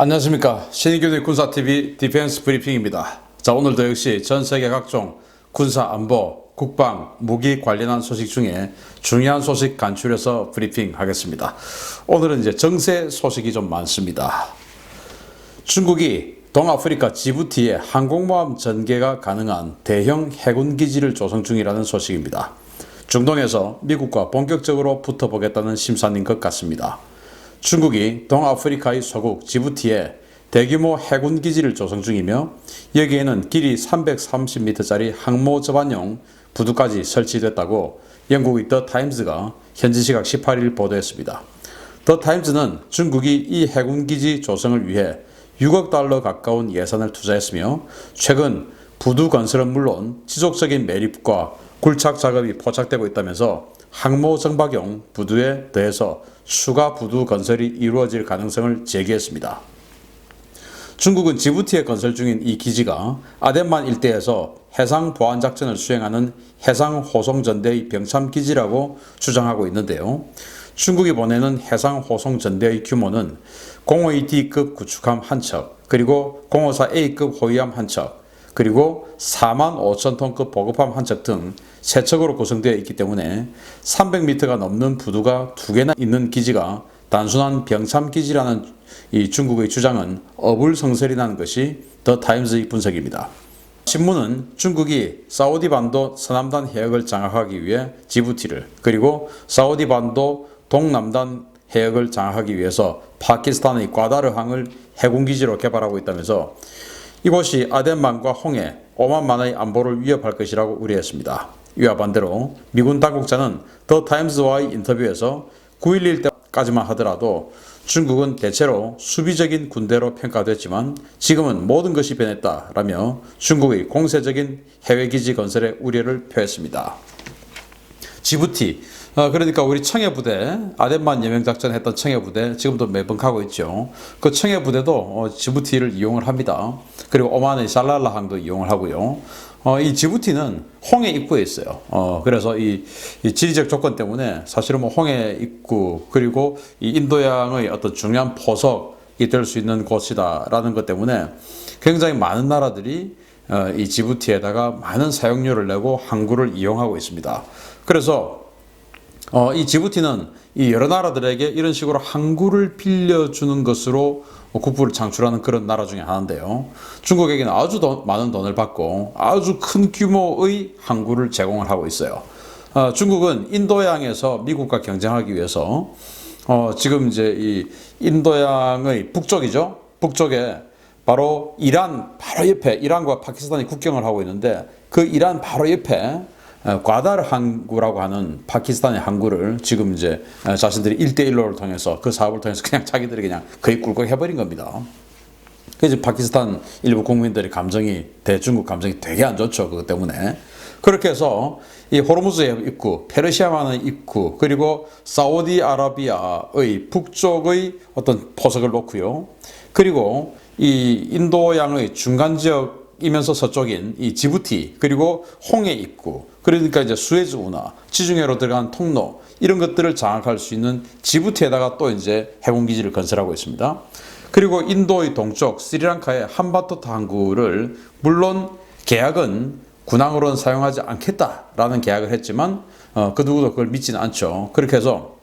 안녕하십니까 신의교대 군사TV 디펜스 브리핑입니다. 자 오늘도 역시 전 세계 각종 군사 안보, 국방, 무기 관련한 소식 중에 중요한 소식 간추려서 브리핑하겠습니다. 오늘은 이제 정세 소식이 좀 많습니다. 중국이 동아프리카 지부티에 항공모함 전개가 가능한 대형 해군 기지를 조성 중이라는 소식입니다. 중동에서 미국과 본격적으로 붙어보겠다는 심산인 것 같습니다. 중국이 동아프리카의 소국 지부티에 대규모 해군 기지를 조성 중이며 여기에는 길이 330m짜리 항모 접안용 부두까지 설치됐다고 영국의 더 타임즈가 현지 시각 18일 보도했습니다. 더 타임즈는 중국이 이 해군 기지 조성을 위해 6억 달러 가까운 예산을 투자했으며 최근 부두 건설은 물론 지속적인 매립과 굴착 작업이 포착되고 있다면서 항모 정박용 부두에 더해서 추가 부두 건설이 이루어질 가능성을 제기했습니다. 중국은 지부티에 건설 중인 이 기지가 아덴만 일대에서 해상 보안 작전을 수행하는 해상 호송 전대의 병참 기지라고 주장하고 있는데요. 중국이 보내는 해상 호송 전대의 규모는 052D급 구축함 한 척, 그리고 054A급 호위함 한 척, 그리고 4만 5천 톤급 보급함 한 척 등 세 척으로 구성되어 있기 때문에 300m가 넘는 부두가 두 개나 있는 기지가 단순한 병참 기지라는 이 중국의 주장은 어불성설이라는 것이 더 타임즈의 분석입니다. 신문은 중국이 사우디 반도 서남단 해역을 장악하기 위해 지부티를 그리고 사우디 반도 동남단 해역을 장악하기 위해서 파키스탄의 과다르항을 해군기지로 개발하고 있다면서 이곳이 아덴만과 홍해, 오만만의 안보를 위협할 것이라고 우려했습니다. 이와 반대로 미군 당국자는 더 타임즈와의 인터뷰에서 9.11 때까지만 하더라도 중국은 대체로 수비적인 군대로 평가됐지만 지금은 모든 것이 변했다라며 중국의 공세적인 해외기지 건설의 우려를 표했습니다. 지부티 어, 그러니까 우리 청해부대 아덴만 예명작전 했던 청해부대 지금도 매번 가고 있죠. 그 청해부대도 어, 지부티를 이용을 합니다. 그리고 오만의 살랄라항도 이용을 하고요. 어, 이 지부티는 홍해 입구에 있어요. 어, 그래서 이, 이 지리적 조건 때문에 사실은 뭐 홍해 입구 그리고 이 인도양의 어떤 중요한 포석이 될 수 있는 곳이다라는 것 때문에 굉장히 많은 나라들이 어, 이 지부티에다가 많은 사용료를 내고 항구를 이용하고 있습니다. 그래서 어, 이 지부티는 이 여러 나라들에게 이런 식으로 항구를 빌려주는 것으로 국부를 창출하는 그런 나라 중에 하나인데요. 중국에게는 아주 더 많은 돈을 받고 아주 큰 규모의 항구를 제공을 하고 있어요. 어, 중국은 인도양에서 미국과 경쟁하기 위해서 어, 지금 이제 이 인도양의 북쪽이죠. 북쪽에 바로 이란 바로 옆에 이란과 파키스탄이 국경을 하고 있는데 그 이란 바로 옆에 어, 과다르 항구라고 하는 파키스탄의 항구를 지금 이제 어, 자신들이 1대1로를 통해서 그 사업을 통해서 그냥 자기들이 그냥 거의 꿀꺽 해버린 겁니다. 그래서 파키스탄 일부 국민들의 감정이 대중국 감정이 되게 안 좋죠. 그것 때문에. 그렇게 해서 이 호르무즈의 입구, 페르시아만의 입구, 그리고 사우디아라비아의 북쪽의 어떤 포석을 놓고요. 그리고 이 인도양의 중간 지역 이면서 서쪽인 이 지부티, 그리고 홍해 입구, 그러니까 이제 수에즈 운하, 지중해로 들어간 통로, 이런 것들을 장악할 수 있는 지부티에다가 또 이제 해군 기지를 건설하고 있습니다. 그리고 인도의 동쪽 스리랑카의 한바토타 항구를 물론 계약은 군항으로는 사용하지 않겠다라는 계약을 했지만 어, 그 누구도 그걸 믿지는 않죠. 그렇게 해서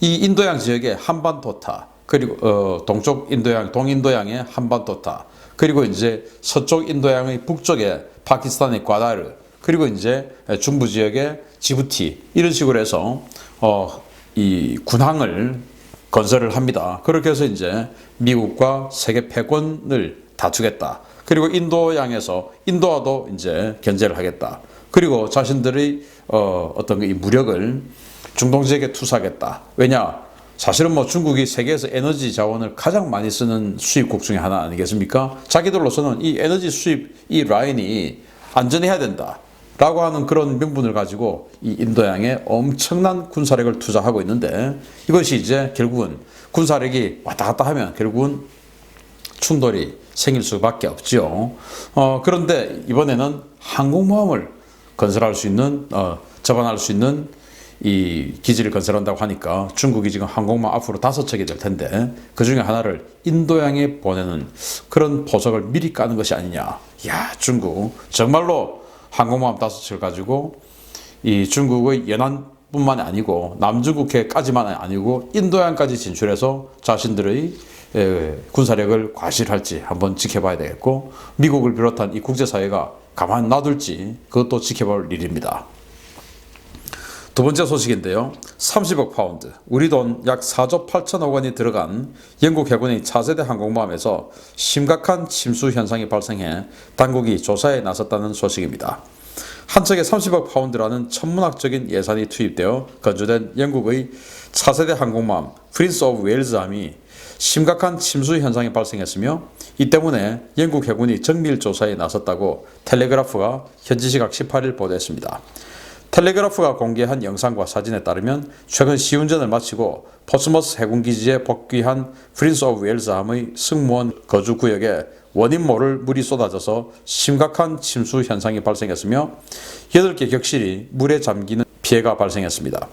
이 인도양 지역의 한반도타 그리고 어, 동쪽 인도양 동인도양의 한반도타 그리고 이제 서쪽 인도양의 북쪽에 파키스탄의 과다르 그리고 이제 중부 지역의 지부티 이런 식으로 해서 어, 이 군항을 건설을 합니다. 그렇게 해서 이제 미국과 세계 패권을 다투겠다. 그리고 인도양에서 인도와도 이제 견제를 하겠다. 그리고 자신들의 어, 어떤 이 무력을 중동 지역에 투사하겠다. 왜냐? 사실은 뭐 중국이 세계에서 에너지 자원을 가장 많이 쓰는 수입국 중에 하나 아니겠습니까? 자기들로서는 이 에너지 수입 이 라인이 안전해야 된다. 라고 하는 그런 명분을 가지고 이 인도양에 엄청난 군사력을 투자하고 있는데 이것이 이제 결국은 군사력이 왔다 갔다 하면 결국은 충돌이 생길 수밖에 없죠. 어, 그런데 이번에는 항공모함을 건설할 수 있는, 어, 접안할 수 있는 이 기지를 건설한다고 하니까 중국이 지금 항공모함 앞으로 다섯 척이 될 텐데 그 중에 하나를 인도양에 보내는 그런 보석을 미리 까는 것이 아니냐. 야 중국 정말로 항공모함 다섯 척을 가지고 이 중국의 연안뿐만 아니고 남중국해까지만 아니고 인도양까지 진출해서 자신들의 에, 군사력을 과시할지 한번 지켜봐야 되겠고 미국을 비롯한 이 국제사회가 가만 놔둘지 그것도 지켜볼 일입니다. 두 번째 소식인데요. 30억 파운드, 우리 돈 약 4조 8천억 원이 들어간 영국 해군의 차세대 항공모함에서 심각한 침수 현상이 발생해 당국이 조사에 나섰다는 소식입니다. 한 척에 30억 파운드라는 천문학적인 예산이 투입되어 건조된 영국의 차세대 항공모함 프린스 오브 웨일즈함이 심각한 침수 현상이 발생했으며 이 때문에 영국 해군이 정밀 조사에 나섰다고 텔레그라프가 현지 시각 18일 보도했습니다. 텔레그라프가 공개한 영상과 사진에 따르면 최근 시운전을 마치고 포스머스 해군기지에 복귀한 프린스 오브 웨일즈함의 승무원 거주 구역에 원인 모를 물이 쏟아져서 심각한 침수 현상이 발생했으며 8개 격실이 물에 잠기는 피해가 발생했습니다.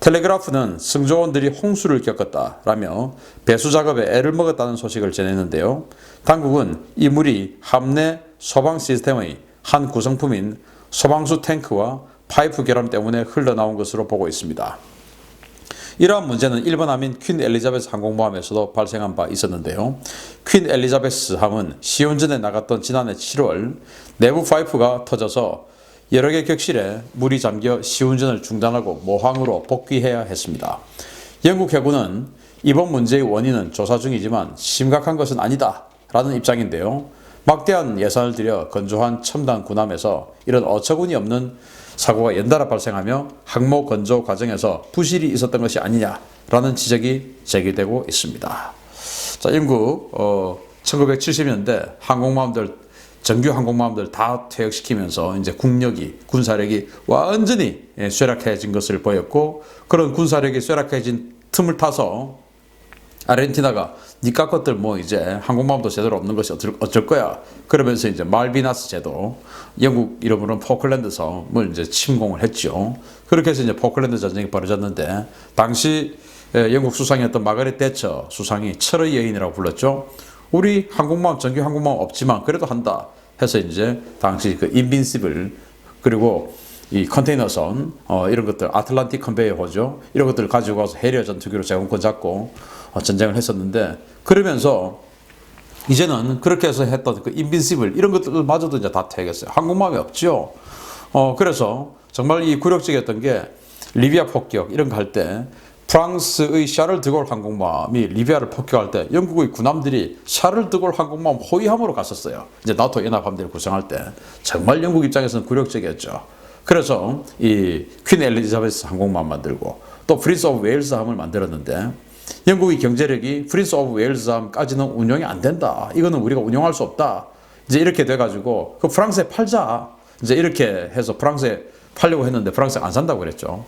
텔레그라프는 승조원들이 홍수를 겪었다라며 배수 작업에 애를 먹었다는 소식을 전했는데요. 당국은 이 물이 함내 소방 시스템의 한 구성품인 소방수 탱크와 파이프 결함 때문에 흘러나온 것으로 보고 있습니다. 이러한 문제는 일본 함인 퀸 엘리자베스 항공모함에서도 발생한 바 있었는데요. 퀸 엘리자베스 함은 시운전에 나갔던 지난해 7월 내부 파이프가 터져서 여러 개 격실에 물이 잠겨 시운전을 중단하고 모항으로 복귀해야 했습니다. 영국 해군은 이번 문제의 원인은 조사 중이지만 심각한 것은 아니다 라는 입장인데요. 막대한 예산을 들여 건조한 첨단 군함에서 이런 어처구니 없는 사고가 연달아 발생하며 항모 건조 과정에서 부실이 있었던 것이 아니냐라는 지적이 제기되고 있습니다. 자, 영국 어, 1970년대 항공모함들 정규 항공모함들 다 퇴역시키면서 이제 국력이 군사력이 완전히 예, 쇠락해진 것을 보였고 그런 군사력이 쇠락해진 틈을 타서 아르헨티나가 니까 것들 뭐 이제 항공모함도 제대로 없는 것이 어쩔, 어쩔 거야. 그러면서 이제 말비나스 제도, 영국 이름으로는 포클랜드 섬을 이제 침공을 했죠. 그렇게 해서 이제 포클랜드 전쟁이 벌어졌는데 당시 예, 영국 수상이었던 마가렛 대처 수상이 철의 여인이라고 불렀죠. 우리 항공모함 정규 항공모함 없지만 그래도 한다 해서 이제 당시 그 인빈시블 그리고 이 컨테이너선 어, 이런 것들 아틀란틱 컨베이어 호죠 이런 것들 가지고 가서 해리어 전투기로 제공권 잡고 어, 전쟁을 했었는데 그러면서 이제는 그렇게 해서 했던 그 인빈시블 이런 것들마저도 이제 다 퇴했어요. 항공모함이 없죠. 어 그래서 정말 이 굴욕적이었던 게 리비아 폭격 이런 거 할 때 프랑스의 샤를 드골 항공모함이 리비아를 폭격할 때 영국의 군함들이 샤를 드골 항공모함 호위함으로 갔었어요. 이제 나토 연합함대를 구성할 때 정말 영국 입장에서는 굴욕적이었죠. 그래서 이 퀸 엘리자베스 항공모함 만들고 또 프린스 오브 웨일스 함을 만들었는데 영국의 경제력이 프린스 오브 웨일즈함까지는 운영이 안 된다. 이거는 우리가 운영할 수 없다. 이제 이렇게 돼가지고 그 프랑스에 팔자. 이제 이렇게 해서 프랑스에 팔려고 했는데 프랑스가 안 산다고 그랬죠.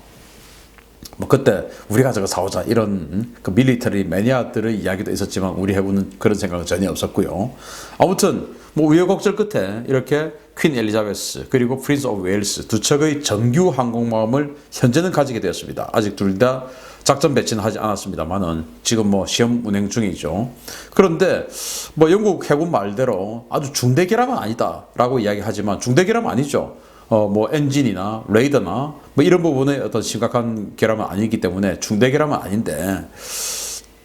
뭐 그때 우리가 저거 사오자 이런 그 밀리터리 매니아들의 이야기도 있었지만 우리 해군은 그런 생각은 전혀 없었고요. 아무튼 뭐 우여곡절 끝에 이렇게 퀸 엘리자베스 그리고 프린스 오브 웨일스 두 척의 정규 항공모함을 현재는 가지게 되었습니다. 아직 둘다 작전 배치는 하지 않았습니다만은 지금 뭐 시험 운행 중이죠. 그런데 뭐 영국 해군 말대로 아주 중대기람은 아니다라고 이야기하지만 중대기람은 아니죠. 어, 뭐 엔진이나 레이더나 뭐 이런 부분에 어떤 심각한 결함은 아니기 때문에 중대 결함은 아닌데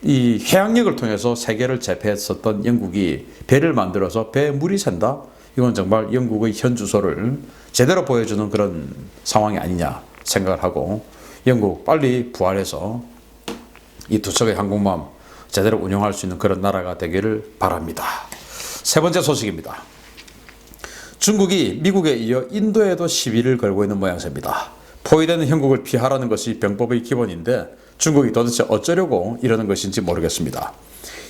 이 해양력을 통해서 세계를 제패했었던 영국이 배를 만들어서 배에 물이 샌다? 이건 정말 영국의 현 주소를 제대로 보여주는 그런 상황이 아니냐 생각을 하고 영국 빨리 부활해서 이 두 척의 항공모함 제대로 운영할 수 있는 그런 나라가 되기를 바랍니다. 세 번째 소식입니다. 중국이 미국에 이어 인도에도 시비를 걸고 있는 모양새입니다. 포위되는 형국을 피하라는 것이 병법의 기본인데 중국이 도대체 어쩌려고 이러는 것인지 모르겠습니다.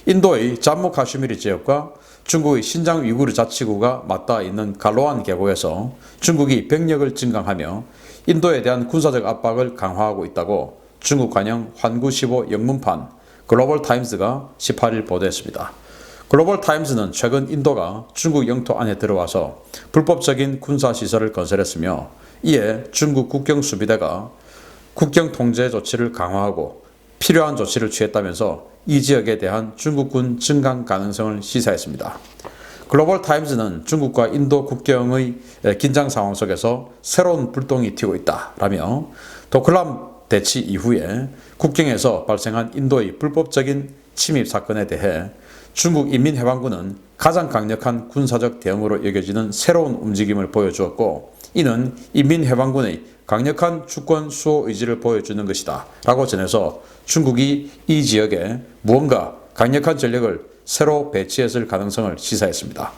인도의 잠무 카슈미르 지역과 중국의 신장 위구르 자치구가 맞닿아 있는 갈로안 계곡에서 중국이 병력을 증강하며 인도에 대한 군사적 압박을 강화하고 있다고 중국 관영 환구15 영문판 글로벌 타임스가 18일 보도했습니다. 글로벌 타임스는 최근 인도가 중국 영토 안에 들어와서 불법적인 군사 시설을 건설했으며 이에 중국 국경 수비대가 국경 통제 조치를 강화하고 필요한 조치를 취했다면서 이 지역에 대한 중국군 증강 가능성을 시사했습니다. 글로벌 타임즈는 중국과 인도 국경의 긴장 상황 속에서 새로운 불똥이 튀고 있다라며 도클람 대치 이후에 국경에서 발생한 인도의 불법적인 침입 사건에 대해 중국 인민해방군은 가장 강력한 군사적 대응으로 여겨지는 새로운 움직임을 보여주었고 이는 인민해방군의 강력한 주권 수호 의지를 보여주는 것이다 라고 전해서 중국이 이 지역에 무언가 강력한 전력을 새로 배치했을 가능성을 시사했습니다.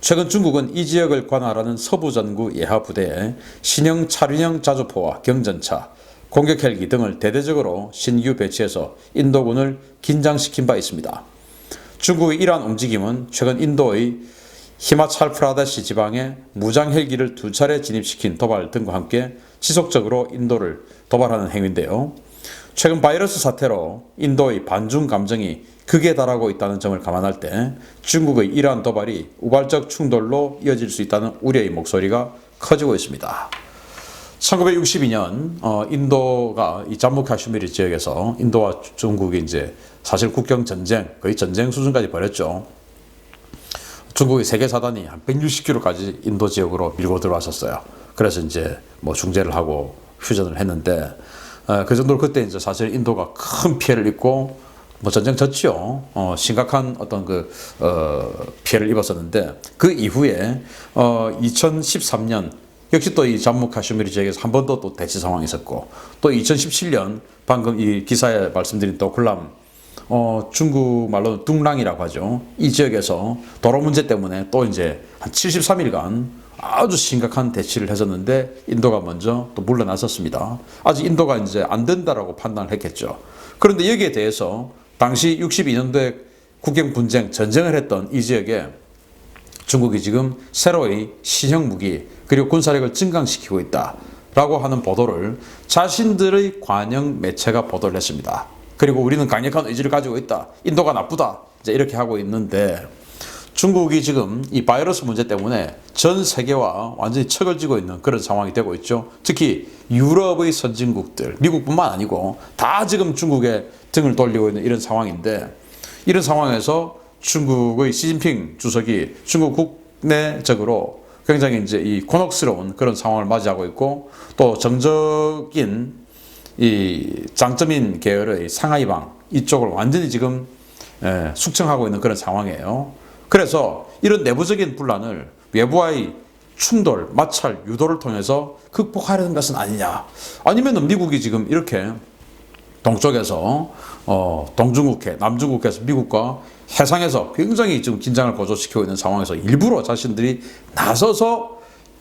최근 중국은 이 지역을 관할하는 서부전구 예하 부대에 신형 차륜형 자주포와 경전차, 공격 헬기 등을 대대적으로 신규 배치해서 인도군을 긴장시킨 바 있습니다. 중국의 이러한 움직임은 최근 인도의 히마찰 프라데시 지방에 무장 헬기를 두 차례 진입시킨 도발 등과 함께 지속적으로 인도를 도발하는 행위인데요. 최근 바이러스 사태로 인도의 반중 감정이 극에 달하고 있다는 점을 감안할 때 중국의 이러한 도발이 우발적 충돌로 이어질 수 있다는 우려의 목소리가 커지고 있습니다. 1962년 어, 인도가 이 잠무 카슈미르 지역에서 인도와 중국이 이제 사실 국경 전쟁 거의 전쟁 수준까지 벌였죠. 중국의 세계 사단이 한 160km까지 인도 지역으로 밀고 들어왔었어요. 그래서 이제 뭐 중재를 하고 휴전을 했는데 어, 그 정도로 그때 이제 사실 인도가 큰 피해를 입고 뭐 전쟁 졌지요. 어, 심각한 어떤 그 어, 피해를 입었었는데 그 이후에 어, 2013년 역시 또 이 잠무 카슈미르 지역에서 한 번 더 또 대치 상황이 있었고 또 2017년 방금 이 기사에 말씀드린 도클람 어, 중국 말로는 둥랑이라고 하죠. 이 지역에서 도로 문제 때문에 또 이제 한 73일간 아주 심각한 대치를 했었는데 인도가 먼저 또 물러났었습니다. 아직 인도가 이제 안 된다라고 판단을 했겠죠. 그런데 여기에 대해서 당시 62년도에 국경 분쟁 전쟁을 했던 이 지역에 중국이 지금 새로의 신형 무기 그리고 군사력을 증강시키고 있다라고 하는 보도를 자신들의 관영 매체가 보도를 했습니다. 그리고 우리는 강력한 의지를 가지고 있다. 인도가 나쁘다. 이제 이렇게 하고 있는데 중국이 지금 이 바이러스 문제 때문에 전 세계와 완전히 척을 쥐고 있는 그런 상황이 되고 있죠. 특히 유럽의 선진국들, 미국뿐만 아니고 다 지금 중국에 등을 돌리고 있는 이런 상황인데 이런 상황에서 중국의 시진핑 주석이 중국 국내적으로 굉장히 이제 이 곤혹스러운 그런 상황을 맞이하고 있고 또 정적인 이 장점인 계열의 상하이방 이쪽을 완전히 지금 예, 숙청하고 있는 그런 상황이에요. 그래서 이런 내부적인 분란을 외부와의 충돌, 마찰, 유도를 통해서 극복하려는 것은 아니냐. 아니면 미국이 지금 이렇게 동쪽에서 어, 동중국해, 남중국해에서 미국과 해상에서 굉장히 지금 긴장을 고조시키고 있는 상황에서 일부러 자신들이 나서서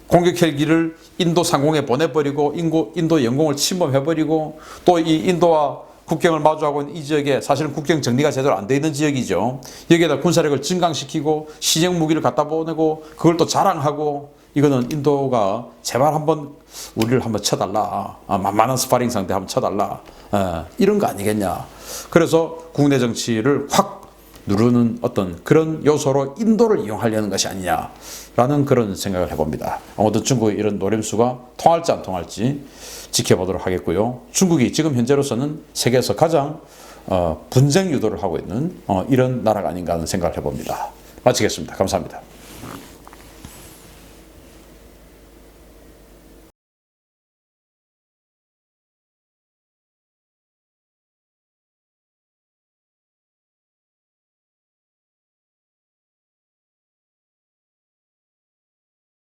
공격 헬기를 인도 상공에 보내버리고 인도, 영공을 침범해버리고 또 이 인도와 국경을 마주하고 있는 이 지역에 사실은 국경 정리가 제대로 안 돼 있는 지역이죠. 여기에다 군사력을 증강시키고 시정 무기를 갖다 보내고 그걸 또 자랑하고 이거는 인도가 제발 한번 우리를 한번 쳐달라. 아, 만만한 스파링 상대 한번 쳐달라. 아, 이런 거 아니겠냐. 그래서 국내 정치를 확 누르는 어떤 그런 요소로 인도를 이용하려는 것이 아니냐라는 그런 생각을 해봅니다. 아무튼 중국의 이런 노림수가 통할지 안 통할지 지켜보도록 하겠고요. 중국이 지금 현재로서는 세계에서 가장 어, 분쟁 유도를 하고 있는 어, 이런 나라가 아닌가 하는 생각을 해봅니다. 마치겠습니다. 감사합니다.